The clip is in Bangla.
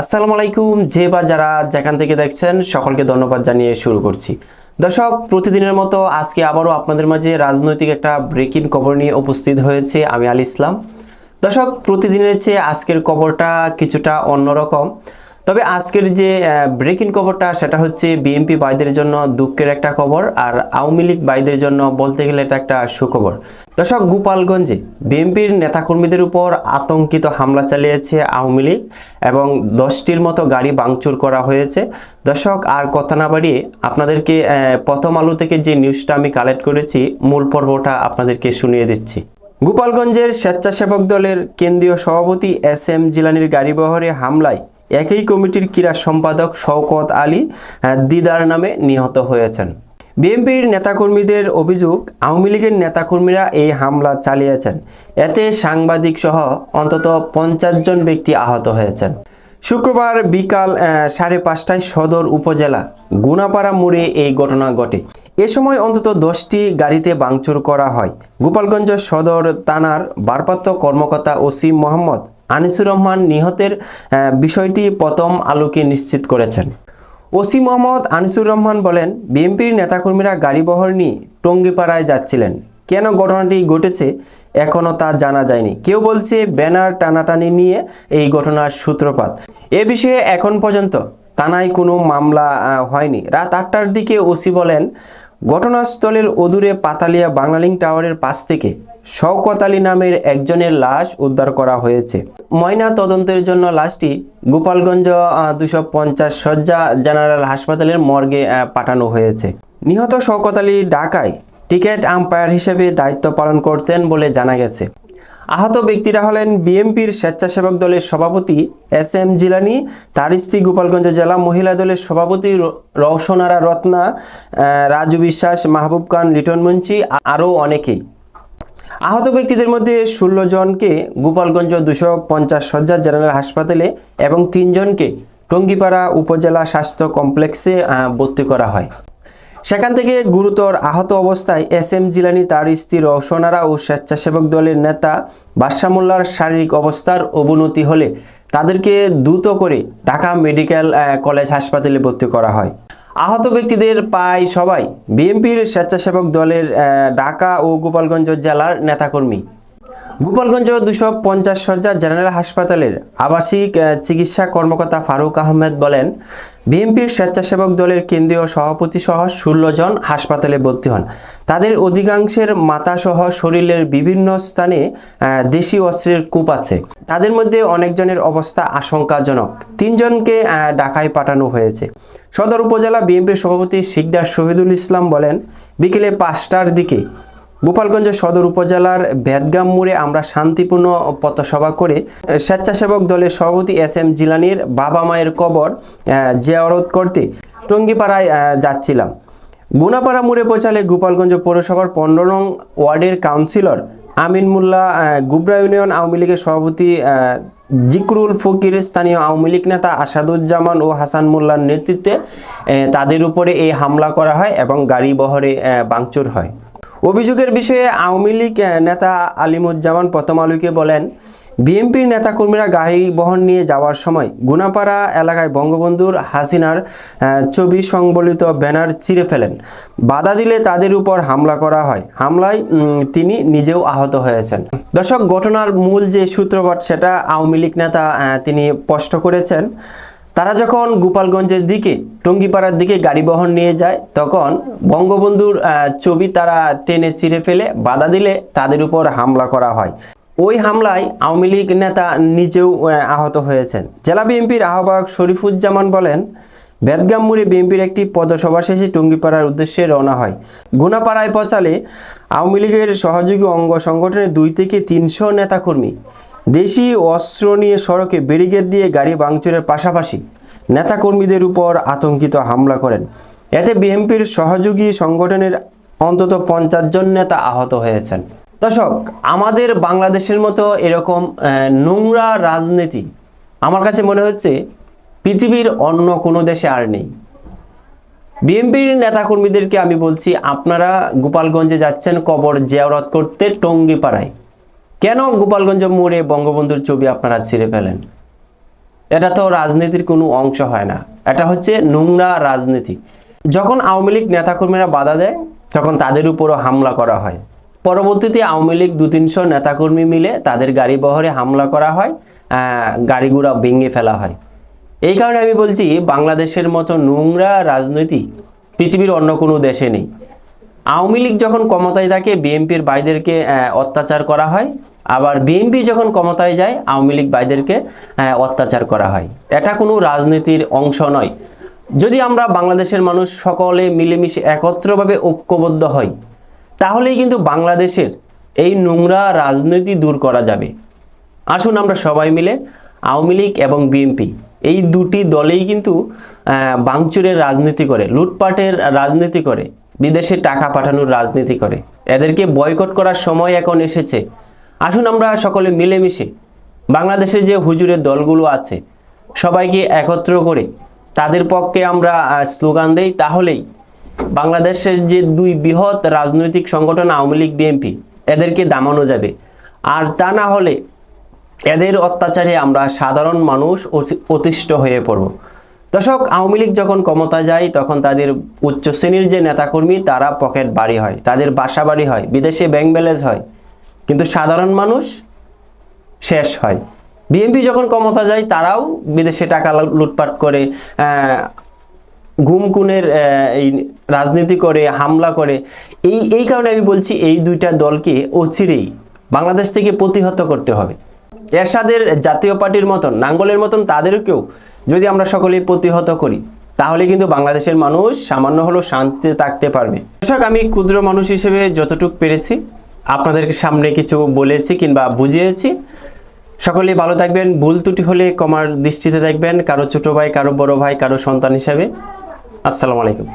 আসসালামু আলাইকুম, যে বা যারা যেখান থেকে দেখছেন, সকলকে ধন্যবাদ জানিয়ে শুরু করছি। দর্শক, প্রতিদিনের মতো আজকে আবারও আপনাদের মাঝে রাজনৈতিক একটা ব্রেকিং কবর নিয়ে উপস্থিত হয়েছে আমি আল ইসলাম। দর্শক, প্রতিদিনের চেয়ে আজকের কবরটা কিছুটা অন্যরকম। তবে আজকের যে ব্রেকিং খবরটা, সেটা হচ্ছে বিএনপি বাইদের জন্য দুঃখের একটা খবর আর আওয়ামী লীগ বাইদের জন্য বলতে গেলে এটা একটা সুখবর। দর্শক, গোপালগঞ্জে বিএনপির নেতাকর্মীদের উপর আতঙ্কিত হামলা চালিয়েছে আওয়ামী লীগ এবং দশটির মতো গাড়ি ভাঙচুর করা হয়েছে। দর্শক, আর কথা না বাড়িয়ে আপনাদেরকে প্রথম আলো থেকে যে নিউজটা আমি কালেক্ট করেছি, মূল পর্বটা আপনাদেরকে শুনিয়ে দিচ্ছি। গোপালগঞ্জের স্বেচ্ছাসেবক দলের কেন্দ্রীয় সভাপতি এস এম জিলানির গাড়িবহরে হামলায় একই কমিটির ক্রীড়া সম্পাদক শওকত আলী দিদার নামে নিহত হয়েছেন। বিএনপির নেতাকর্মীদের অভিযোগ, আওয়ামী লীগের নেতাকর্মীরা এই হামলা চালিয়েছেন। এতে সাংবাদিক সহ অন্তত পঞ্চাশ জন ব্যক্তি আহত হয়েছেন। শুক্রবার বিকাল সাড়ে পাঁচটায় সদর উপজেলা গুনাপাড়া মোড়ে এই ঘটনা ঘটে। এ সময় অন্তত দশটি গাড়িতে ভাঙচুর করা হয়। গোপালগঞ্জ সদর থানার ভারপ্রাপ্ত কর্মকর্তা ওসি মোহাম্মদ আনিসুর রহমান নিহতের বিষয়টি প্রথম আলোকে নিশ্চিত করেছেন। ওসি মোহাম্মদ আনিসুর রহমান বলেন, বিএনপির নেতাকর্মীরা গাড়িবহর নিয়ে টঙ্গিপাড়ায় যাচ্ছিলেন। কেন ঘটনাটি ঘটেছে এখনও তা জানা যায়নি। কেউ বলছে ব্যানার টানাটানি নিয়ে এই ঘটনার সূত্রপাত। এ বিষয়ে এখন পর্যন্ত থানায় কোনো মামলা হয়নি। রাত আটটার দিকে ওসি বলেন ঘটনাস্থলের অদূরে পাতালিয়া বাংলালিং টাওয়ারের পাশ থেকে শওকত আলী নামের একজনের লাশ উদ্ধার করা হয়েছে। ময়না তদন্তের জন্য লাশটি গোপালগঞ্জ দুশো পঞ্চাশ সজ্জা জেনারেল হাসপাতালের মর্গে পাঠানো হয়েছে। নিহত শওকত আলী ঢাকায় টিকেট আম্পায়ার হিসেবে দায়িত্ব পালন করতেন বলে জানা গেছে। আহত ব্যক্তিরা হলেন বিএনপির স্বেচ্ছাসেবক দলের সভাপতি এস এম জিলানি তার স্ত্রী গোপালগঞ্জ জেলা মহিলা দলের সভাপতি রওশনারা রত্না রাজু বিশ্বাস, মাহবুব খান, লিটন মুন্সি, আরও অনেকেই। আহত ব্যক্তিদের মধ্যে ষোলো জনকে গোপালগঞ্জ দুশো পঞ্চাশ শয্যা জেনারেল হাসপাতালে এবং তিনজনকে টঙ্গিপাড়া উপজেলা স্বাস্থ্য কমপ্লেক্সে ভর্তি করা হয়। সেখান থেকে গুরুতর আহত অবস্থায় এস এম জিলানি, তার স্ত্রী রওশনারা ও স্বেচ্ছাসেবক দলের নেতা বাদশামুল্লার শারীরিক অবস্থার অবনতি হলে তাদেরকে দ্রুত করে ঢাকা মেডিকেল কলেজ হাসপাতালে ভর্তি করা হয়। আহত ব্যক্তিদের পায় সবাই। বিএনপির স্বেচ্ছাসেবক দলের ঢাকা ও গোপালগঞ্জ জেলার নেতাকর্মী। গোপালগঞ্জ দুশো পঞ্চাশ শয্যা জেনারেল হাসপাতালের আবাসিক চিকিৎসা কর্মকর্তা ফারুক আহমেদ বলেন, বিএনপির স্বেচ্ছাসেবক দলের কেন্দ্রীয় সভাপতি সহ ষোলো জন হাসপাতালে ভর্তি হন। তাদের অধিকাংশের মাথা সহ শরীরের বিভিন্ন স্থানে দেশি অস্ত্রের কূপ আছে। তাদের মধ্যে অনেকজনের অবস্থা আশঙ্কাজনক। তিনজনকে ঢাকায় পাঠানো হয়েছে। সদর উপজেলা বিএনপির সভাপতি শিকদার শহীদুল ইসলাম বলেন, বিকেলে পাঁচটার দিকে গোপালগঞ্জ সদর উপজেলার বেদগাম মোড়ে আমরা শান্তিপূর্ণ পথসভা করে স্বেচ্ছাসেবক দলের সভাপতি এস এম জিলানির বাবা মায়ের কবর জিয়ারত করতে টঙ্গিপাড়ায় যাচ্ছিলাম। গুনাপাড়া মোড়ে পৌঁছালে গোপালগঞ্জ পৌরসভার পনেরো নং ওয়ার্ডের কাউন্সিলর আমিন মোল্লা গুবরা ইউনিয়ন আওয়ামী লীগের সভাপতি জিকরুল ফকির, স্থানীয় আওয়ামী লীগ নেতা আসাদুজ্জামান ও হাসান মোল্লার নেতৃত্বে তাদের উপরে এই হামলা করা হয় এবং গাড়ি বহরে ভাঙচুর হয়। অভিযোগের বিষয়ে আওয়ামী লীগ নেতা আলিমুজ্জামান প্রথম আলোকে বলেন, বিএনপির নেতাকর্মীরা গাড়ি বহন নিয়ে যাওয়ার সময় গুনাপাড়া এলাকায় বঙ্গবন্ধুর হাসিনার ছবি সংবলিত ব্যানার চিরে ফেলেন। বাধা দিলে তাদের উপর হামলা করা হয়। হামলায় তিনি নিজেও আহত হয়েছেন। দর্শক, ঘটনার মূল যে সূত্রপাত, সেটা আওয়ামী লীগ নেতা তিনি স্পষ্ট করেছেন। তারা যখন গোপালগঞ্জের দিকে, টঙ্গিপাড়ার দিকে গাড়ি বহন নিয়ে যায়, তখন বঙ্গবন্ধুর ছবি তারা টেনে চিরে ফেলে, বাধা দিলে তাদের উপর হামলা করা হয়। ওই হামলায় আওয়ামী লীগ নেতা নিজেও আহত হয়েছেন। জেলা বিএনপির আহ্বায়ক শরীফুজ্জামান বলেন, বেদগাম মোড়ে বিএনপির একটি পদসভা শেষে টঙ্গিপাড়ার উদ্দেশ্যে রওনা হয়। গুনাপাড়ায় পচালে আওয়ামী লীগের সহযোগী অঙ্গ সংগঠনের দুই থেকে তিনশো নেতাকর্মী দেশি অস্ত্র নিয়ে সড়কে ব্যারিকেড দিয়ে গাড়ি ভাঙচুরের পাশাপাশি নেতাকর্মীদের উপর আতঙ্কিত হামলা করেন। এতে বিএনপির সহযোগী সংগঠনের অন্তত পঞ্চাশ জন নেতা আহত হয়েছেন। দর্শক, আমাদের বাংলাদেশের মতো এরকম নোংরা রাজনীতি আমার কাছে মনে হচ্ছে পৃথিবীর অন্য কোনো দেশে আর নেই। বিএনপির নেতাকর্মীদেরকে আমি বলছি, আপনারা গোপালগঞ্জে যাচ্ছেন কবর জিয়ারত করতে টঙ্গিপাড়ায়। কেন গোপালগঞ্জ মোড়ে বঙ্গবন্ধুর ছবি আপনারা ছিঁড়ে ফেলেন? এটা তো রাজনীতির কোনো অংশ হয় না। এটা হচ্ছে নোংরা রাজনীতি। যখন আওয়ামী লীগ নেতাকর্মীরা বাধা দেয়, তখন তাদের উপরও হামলা করা হয়। পরবর্তীতে আওয়ামী লীগ দু তিনশো নেতাকর্মী মিলে তাদের গাড়ি বহরে হামলা করা হয় গাড়িগুড়া ভেঙে ফেলা হয়। এই কারণে আমি বলছি, বাংলাদেশের মতো নোংরা রাজনীতি পৃথিবীর অন্য কোনো দেশে নেই। আওয়ামী লীগ যখন ক্ষমতায় থাকে বিএনপির ভাইদেরকে আহ, অত্যাচার করা হয়। আবার বিএনপি যখন ক্ষমতায় যায় আওয়ামী লীগ ভাইদেরকে অত্যাচার করা হয়। এটা কোনো রাজনীতির অংশ নয়। যদি আমরা বাংলাদেশের মানুষ সকলে মিলেমিশে একত্রভাবে ঐক্যবদ্ধ হই তাহলেই কিন্তু বাংলাদেশের এই নোংরা রাজনীতি দূর করা যাবে। আসুন আমরা সবাই মিলে আওয়ামী লীগ এবং বিএনপি এই দুটি দলেই কিন্তু বাংচুরের রাজনীতি করে লুটপাটের রাজনীতি করে। বিদেশে টাকা পাঠানোর রাজনীতি করে। এদেরকে বয়কট করার সময় এখন এসেছে। আসুন আমরা সকলে মিলেমিশে বাংলাদেশে যে হুজুরের দলগুলো আছে, সবাইকে একত্র করে তাদের পক্ষে আমরা স্লোগান দেই। তাহলেই বাংলাদেশের যে দুই বৃহৎ রাজনৈতিক সংগঠন, আওয়ামী লীগ, বিএনপি, এদেরকে দামানো যাবে। আর তা না হলে এদের অত্যাচারে আমরা সাধারণ মানুষ অতি- অতিষ্ঠ হয়ে পড়ব। দর্শক, আওয়ামী লীগ যখন ক্ষমতা যায়, তখন তাদের উচ্চ শ্রেণির যে নেতাকর্মী, তারা পকেট বাড়ি হয়, তাদের বাসা বাড়ি হয়, বিদেশে ব্যাংক ব্যালেন্স হয়। কিন্তু সাধারণ মানুষ শেষ হয়। বিএনপি যখন ক্ষমতা যায়, তারাও বিদেশে টাকা লুটপাট করে গুমকুনের এই রাজনীতি করে, হামলা করে। এই এই কারণে আমি বলছি, এই দুইটা দলকে অচিরেই বাংলাদেশ থেকে প্রতিহত করতে হবে। এরশাদের জাতীয় পার্টির মতন, নাঙ্গলের মতন তাদেরকেও যদি আমরা সকলেই প্রতিহত করি, তাহলে কিন্তু বাংলাদেশের মানুষ সামান্য হলেও শান্তিতে থাকতে পারবে। দর্শক, আমি ক্ষুদ্র মানুষ হিসেবে যতটুকু পেরেছি, আপনাদের সামনে কিছু বলেছি কিংবা বুঝিয়েছি। সকলেই ভালো থাকবেন, ভুল ত্রুটি হলে কমার দৃষ্টিতে দেখবেন, কারও ছোটো ভাই, কারও বড় ভাই, কারও সন্তান হিসাবে। আসসালামু আলাইকুম।